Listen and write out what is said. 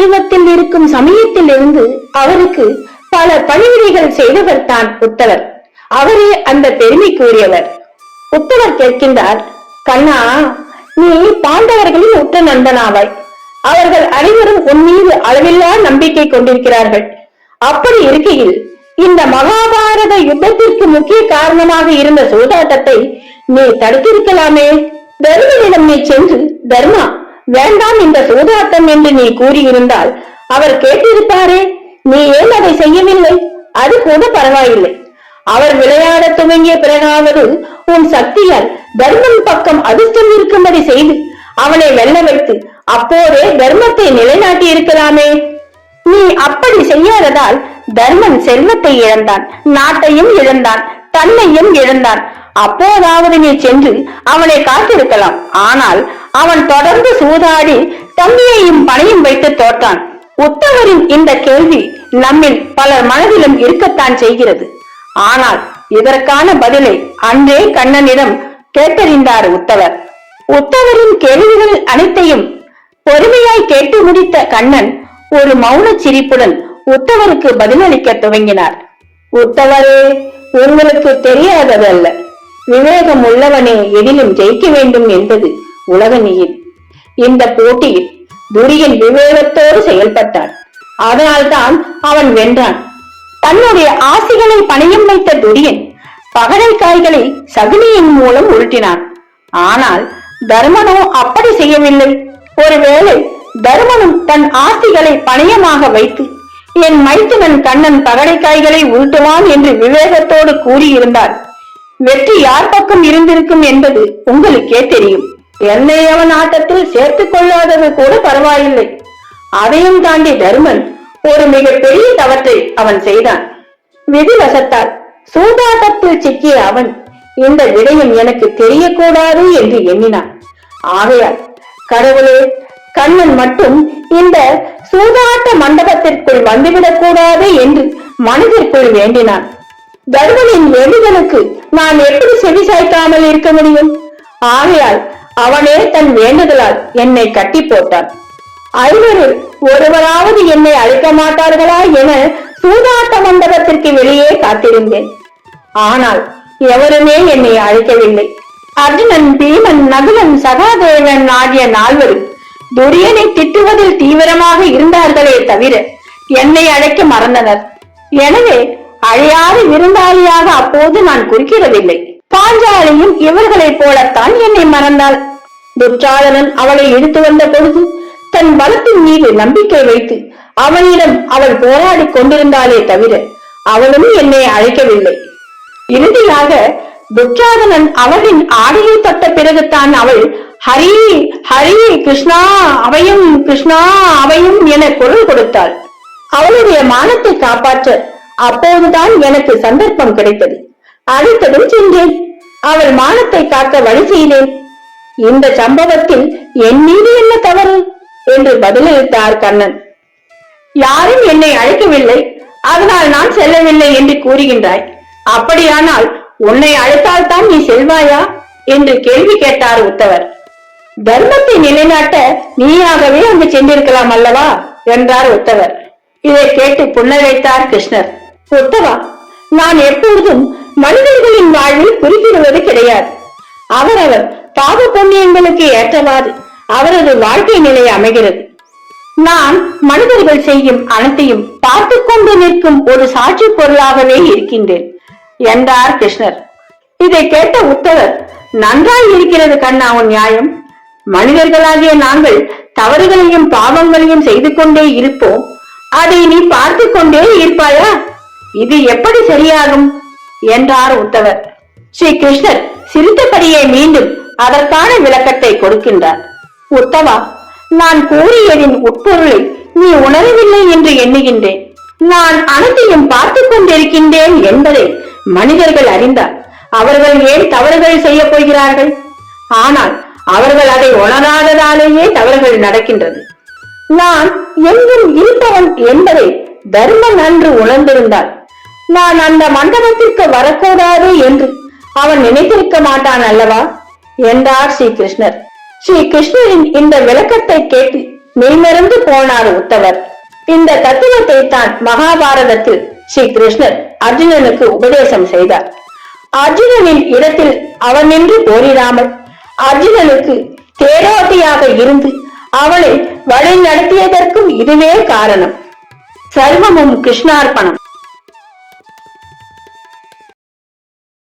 பருவத்தில் இருக்கும் சமயத்தில் இருந்து அவருக்கு பல பணிவிடைகள் செய்தவர் தான் புத்தவர். அவரே அந்த பெருமை கூறியவர் புத்தவர் கேட்கின்றார் கண்ணா நீ பாண்டவர்களின் உற்ற நண்பனாவாய். அவர்கள் அனைவரும் உன் மீது அளவில்லா நம்பிக்கை கொண்டிருக்கிறார்கள். அப்படி இருக்கையில் இந்த மகாபாரத யுத்தத்திற்கு முக்கிய காரணமாக இருந்த சூதாட்டத்தை நீ தடுத்திருக்கலாமே. தர்மனிடம் நீ சென்று தர்மா வேண்டாம் இந்த சூதாட்டம் என்று நீ கூறியிருந்தால் அவர் கேட்டிருப்பாரே. நீ ஏன் அதை செய்யவில்லை? அது கூட பரவாயில்லை. அவர் விளையாட துவங்கிய பிறகாவது உன் சக்தியால் தர்மம் பக்கம் அதிர்ஷ்டம் இருக்கும்படி செய்து அவனை வெல்ல வைத்து அப்போதே தர்மத்தை நிலைநாட்டி இருக்கலாமே நீ அப்படி செய்யாததால் தர்மன் செல்வத்தை இழந்தான் நாட்டையும் இழந்தான் தன்னையும் இழந்தான். அப்போதாவது நீ சென்று அவனை காத்திருக்கலாம். ஆனால் அவன் தொடர்ந்து சூதாடி தம்பியையும் பணையும் வைத்து தோற்றான். உத்தவரின் இந்த கேள்வி நம்மில் பலர் மனதிலும் இருக்கத்தான் செய்கிறது. ஆனால் இதற்கான பதிலை அன்றே கண்ணனிடம் கேட்டறிந்தார் உத்தவர். உத்தவரின் கேள்விகள் அனைத்தையும் பொறுமையாய் கேட்டு முடித்த கண்ணன் ஒரு மௌன சிரிப்புடன் உத்தவருக்கு பதிலளிக்க துவங்கினார். உத்தவரே உங்களுக்கு தெரியாததல்ல. விவேகம் உள்ளவனே எதிலும் ஜெயிக்க வேண்டும் என்பது உலக நீர் இந்த போட்டியில் துரியன் விவேகத்தோடு செயல்பட்டான். அதனால்தான் அவன் வென்றான். தன்னுடைய ஆசைகளை பணியம் வைத்த துரியன் பகடைக்காய்களை சகுனியின் மூலம் உருட்டினான். ஆனால் தர்மனோ அப்படி செய்யவில்லை. ஒருவேளை தர்மனும் தன் ஆசைகளை பணியமாக வைத்து என் மைத்துனன் கண்ணன் பகடைக்காய்களை உருட்டுவான் என்று விவேகத்தோடு கூறியிருந்தார். வெற்றி யார் பக்கம் இருந்திருக்கும் என்பது உங்களுக்கே தெரியும். என்னை அவன் ஆட்டத்தில் சேர்த்துக் கொள்ளாதது கூட பரவாயில்லை. அதையும் தாண்டி தருமன் ஒரு மிகப்பெரிய தவற்றை அவன் செய்தான். விதிவசத்தால் சூதாட்டத்தில் சிக்கிய அவன் இந்த விடயம் எனக்கு தெரியக்கூடாது என்று எண்ணினான். ஆகையால் கடவுளே கண்ணன் மட்டும் இந்த சூதாட்ட மண்டபத்திற்குள் வந்துவிடக் கூடாது என்று மனதிற்குள் வேண்டினான். தர்மனின் வேண்டுதலுக்கு நான் எப்படி செவி சாய்க்காமல் இருக்க முடியும்? ஆகையால் அவனே தன் வேண்டுதலால் என்னை கட்டி போட்டான் ஐவரில் ஒருவராவது என்னை அழைக்க மாட்டார்களா என சூதாட்ட மண்டபத்திற்கு வெளியே காத்திருந்தேன். ஆனால் எவருமே என்னை அழைக்கவில்லை. அர்ஜுனன் பீமன் நகுலன் சகாதேவன் ஆகிய நால்வரும் துரியனை திட்டுவதில் தீவிரமாக இருந்தார்களே தவிர என்னை அழைக்க மறந்தனர். எனவே அழியாத விருந்தாளியாக அப்போது நான் குறிக்கிறதில்லை பாஞ்சாலியும் இவர்களைப் போலத்தான் என்னை மறந்தாள். துச்சாதனன் அவளை இழுத்து வந்த பொழுது தன் பலத்தின் மீது நம்பிக்கை வைத்து அவனிடம் அவள் போராடிக் கொண்டிருந்தாலே தவிர அவளும் என்னை அழைக்கவில்லை. இறுதியாக துச்சாதனன் அவளின் ஆடையை தொட்ட பிறகுதான் அவள் ஹரி ஹரி கிருஷ்ணா அவையும் கிருஷ்ணா அவையும் என குரல் கொடுத்தாள். அவளுடைய மானத்தை காப்பாற்ற அப்போதுதான் எனக்கு சந்தர்ப்பம் கிடைத்தது. அழைத்ததும் சென்றேன். அவள் மானத்தை காக்க வழி செய்தேன். இந்த சம்பவத்தில் என் மீது என்ன தவறு? என்று பதிலளித்தார் கண்ணன். யாரும் என்னை அழைக்கவில்லை. அதனால் நான் செல்லவில்லை என்று கூறுகின்றாய். அப்படியானால் உன்னை அழைத்தால் தான் நீ செல்வாயா? என்று கேள்வி கேட்டார் உத்தவர். தர்மத்தை நிலைநாட்ட நீயாகவே அங்கு சென்றிருக்கலாம் அல்லவா? என்றார் உத்தவர். இதை கேட்டு புன்னகைத்தார் கிருஷ்ணர். உத்தவா நான் எப்பொழுதும் மனிதர்களின் வாழ்வில் குறிப்பிடுவது கிடையாது. அவரவர் பாவ புண்ணியங்களுக்கு ஏற்றவாறு அவரது வாழ்க்கை நிலை அமைகிறது. நான் மனிதர்கள் செய்யும் அனைத்தையும் பார்த்து கொண்டு நிற்கும் ஒரு சாட்சி பொருளாகவே இருக்கின்றேன் என்றார் கிருஷ்ணர். இதை கேட்ட உத்தவர் நன்றாய் இருக்கிறது கண்ணா உன் நியாயம். மனிதர்களாகிய நாங்கள் தவறுகளையும் பாவங்களையும் செய்து கொண்டே இருப்போம். அதை நீ பார்த்து கொண்டே இருப்பாயா? இது எப்படி சரியாகும்? என்றார் உத்தவர் ஸ்ரீ கிருஷ்ணர் சிரித்தபடியே மீண்டும் அதற்கான விளக்கத்தை கொடுக்கின்றார். உத்தவா நான் கூறியதின் உட்பொருளை நீ உணரவில்லை என்று எண்ணுகின்றேன். நான் அனைத்தையும் பார்த்துக் கொண்டிருக்கின்றேன் என்பதை மனிதர்கள் அறிந்தார். அவர்கள் ஏன் தவறுகள் செய்ய போகிறார்கள்? ஆனால் அவர்கள் அதை உணராததாலேயே தவறுகள் நடக்கின்றது. நான் எங்கும் இருப்பவன் என்பதை தர்மம் அன்று உணர்ந்திருந்தாள் நான் அந்த மண்டபத்திற்கு வரக்கூடாது என்று அவன் நினைத்திருக்க மாட்டான் அல்லவா? என்றார் ஸ்ரீ கிருஷ்ணர். ஸ்ரீ கிருஷ்ணரின் இந்த விளக்கத்தை கேட்டு மெய்மறந்து போனார் உத்தவர். இந்த தத்துவத்தை தான் மகாபாரதத்தில் ஸ்ரீ கிருஷ்ணர் அர்ஜுனனுக்கு உபதேசம் செய்தார். அர்ஜுனனின் இடத்தில் அவன் நின்று போரிடாமல் அர்ஜுனனுக்கு தேரோட்டியாக இருந்து அவனை வழி நடத்தியதற்கும் இதுவே காரணம். சர்வமும் கிருஷ்ணார்ப்பணம்.